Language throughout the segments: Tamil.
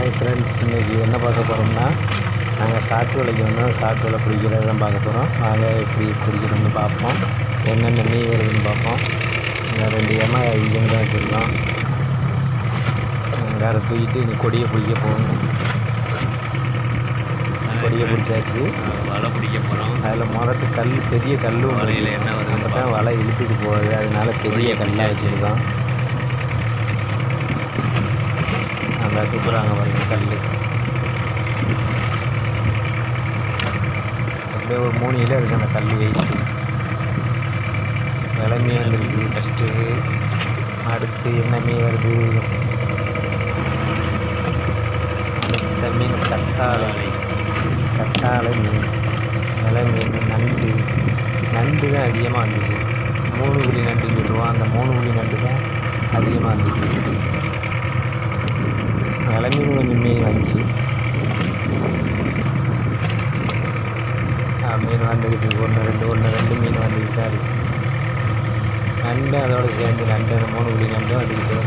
ஹாய் ஃப்ரெண்ட்ஸ் இன்றைக்கி என்ன பார்க்க போகிறோம்னா நாங்கள் சாட்டு வலைக்கு வந்தோம் சாட்டு வலை பிடிக்கிறது தான் பார்க்க போகிறோம் வாங்க எப்படி பிடிக்கிறோம்னு பார்ப்போம். என்னென்ன மீன் வருதுன்னு பார்ப்போம். இந்த ரெண்டு ஏமா இன்ஜின் தான் வச்சுருக்கோம். வேறு தூக்கிட்டு இனி கொடியை பிடிக்க போகணும் கொடியை பிடிச்சாச்சு. வலை பிடிக்க போகிறோம் அதில் முரட்டு கல் பெரிய கல் வலையில் என்ன நம்ம தான் வலை இழுத்துட்டு போகுது அதனால பெரிய கல்லாக வச்சுருக்கோம். நல்லா துப்புறாங்க பாருங்க கல் அப்படியே ஒரு மூணு கிலோ இருக்குது அந்த கல் வெயிட்டு விலை இருக்குது. ஃபஸ்ட்டு அடுத்து என்னமே வருது? அடுத்த மீன் கத்தாழை கத்தாழை மீன் விலை மீன் நண்டு. நண்டு தான் அதிகமாக இருந்துச்சு மூணு புள்ளி நண்டுன்னு சொல்லுவோம். அந்த மூணு புள்ளி நண்டு தான் அதிகமாக இருந்துச்சு விலை மீன் கொஞ்சம் மீன் வந்துச்சு ஆ, மீன் வந்துக்கிட்டு இருக்கு. ஒன்று ரெண்டு ஒன்று ரெண்டு மீன் வந்துக்கிட்டு தான் இருக்கு. நண்டு அதோட சேர்ந்து நண்டு அந்த மூணு புள்ளி நண்டு வந்துக்கிட்டு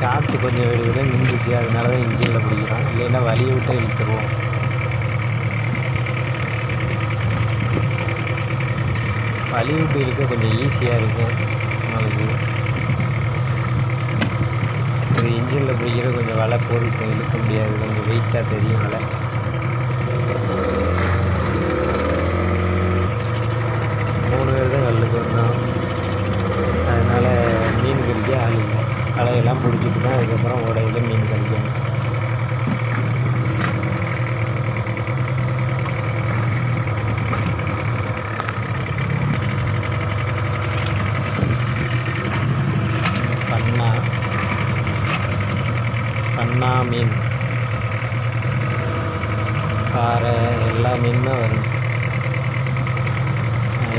காற்று கொஞ்சம் வெடிவிட நின்றுச்சு. அதனால தான் இன்ஜினில் பிடிக்கிறோம். இல்லைன்னா வலியை விட்டு இழுத்துருவோம். வலி விட்டு இழுக்க கொஞ்சம் ஈஸியாக இருக்கும் நம்மளுக்கு இது இன்ஜினில் பிடிக்கிற கொஞ்சம் வலை பொறுக்கும் இழுக்க முடியாது. கொஞ்சம் வெயிட்டாக தெரியும் வலை. மூணு பேர் தான் கல்லுக்கு வந்தோம். அதனால் மீன் கறிக்க ஆள் இல்லை. வலையெல்லாம் பிடிச்சிட்டு தான் அதுக்கப்புறம் உடையில மீன் கறிக்கணும் பண்ணா மீன் பாறை எல்லா மீனுமே வரும்?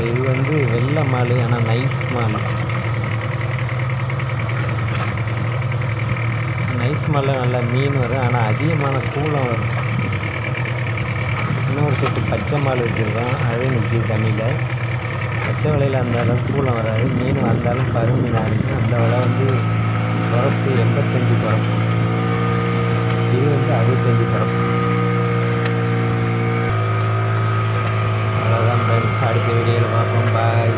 இது வந்து வெள்ளை மால் ஆனால் நைஸ் மால். நைஸ் மாலில் நல்லா மீன் வரும் ஆனால் அதிகமான கூலம் வரும். இன்னொரு செட்டு பச்சை மால் வச்சுருக்கோம். அது நிற்கிது தண்ணியில். பச்சை வலையில் அந்த அளவுக்கு கூலம் வராது. மீன் வந்தாலும் பருமீனாக தான் அந்த வலை வந்து பிறப்பு எண்பத்தஞ்சு பிறப்பு. இருபத்தஞ்சி வந்து அவ்வளோதான் அடுத்த வீடியோவில் பார்ப்போம். பாய்